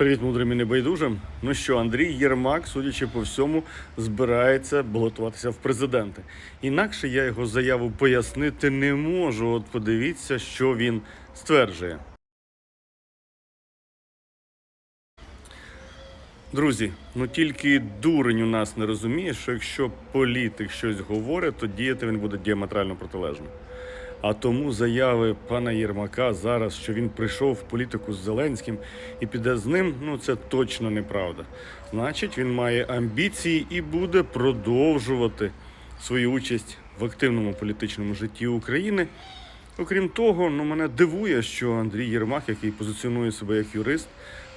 Привіт, мудрим і небайдужим. Ну що, Андрій Єрмак, судячи по всьому, збирається балотуватися в президенти. Інакше я його заяву пояснити не можу. От подивіться, що він стверджує. Друзі, ну тільки дурень у нас не розуміє, що якщо політик щось говорить, то діяти він буде діаметрально протилежно. А тому заяви пана Єрмака зараз, що він прийшов в політику з Зеленським і піде з ним, ну це точно неправда. Значить, він має амбіції і буде продовжувати свою участь в активному політичному житті України. Окрім того, ну мене дивує, що Андрій Єрмак, який позиціонує себе як юрист,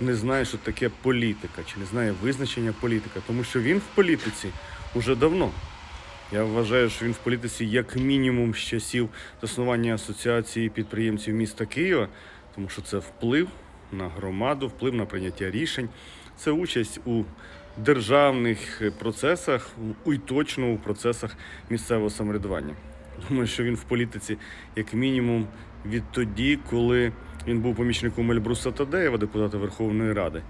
не знає, що таке політика, чи не знає визначення політика, тому що він в політиці уже давно. Я вважаю, що він в політиці як мінімум з часів заснування асоціації підприємців міста Києва, тому що це вплив на громаду, вплив на прийняття рішень, це участь у державних процесах, і точно у процесах місцевого самоврядування. Думаю, що він в політиці як мінімум відтоді, коли він був помічником Ельбруса Тадеєва, депутата Верховної Ради.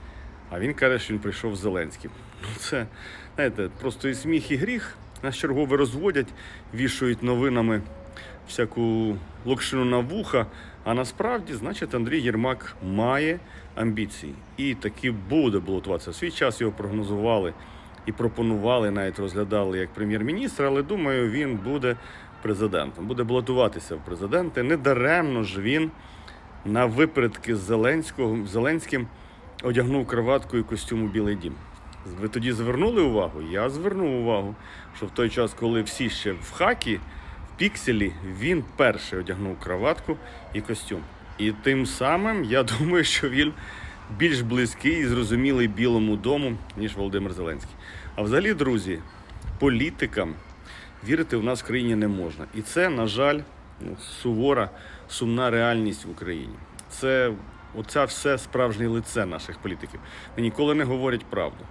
А він каже, що він прийшов Зеленським. Ну це, знаєте, просто і сміх, і гріх. Нас чергове розводять, вішають новинами всяку локшину на вуха. А насправді, значить, Андрій Єрмак має амбіції і таки буде балотуватися. Свій час його прогнозували і пропонували, навіть розглядали як прем'єр-міністр, але думаю, він буде президентом, буде балотуватися в президенти. Недаремно ж він на випередки з Зеленського, Зеленським одягнув кроватку і костюм у Білий Дім. Ви тоді звернули увагу? Я звернув увагу, що в той час, коли всі ще в хакі, в пікселі, він перший одягнув кроватку і костюм. І тим самим я думаю, що він більш близький і зрозумілий Білому дому, ніж Володимир Зеленський. А взагалі, друзі, політикам вірити в нас в країні не можна. І це, на жаль, ну, сувора, сумна реальність в Україні. Це оця все справжнє лице наших політиків. Вони ніколи не говорять правду.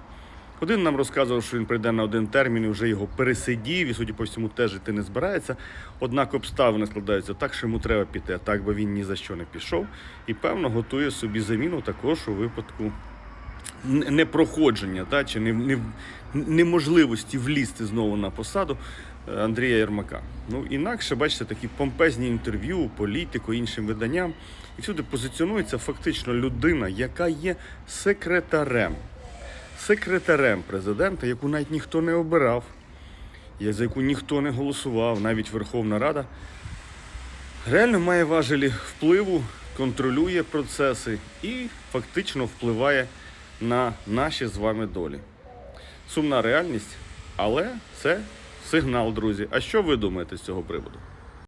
Один нам розказував, що він прийде на один термін і вже його пересидів, і, судя по всьому, теж іти не збирається. Однак обставини складаються так, що йому треба піти, а так би він ні за що не пішов. І, певно, готує собі заміну також у випадку непроходження та, чи не, не, неможливості влізти знову на посаду е, Андрія Єрмака. Ну, інакше, бачите, такі помпезні інтерв'ю, політику, іншим виданням. І всюди позиціонується фактично людина, яка є секретарем. Секретарем президента, яку навіть ніхто не обирав, за яку ніхто не голосував, навіть Верховна Рада, реально має важелі впливу, контролює процеси і фактично впливає на наші з вами долі. Сумна реальність, але це сигнал, друзі. А що ви думаєте з цього приводу?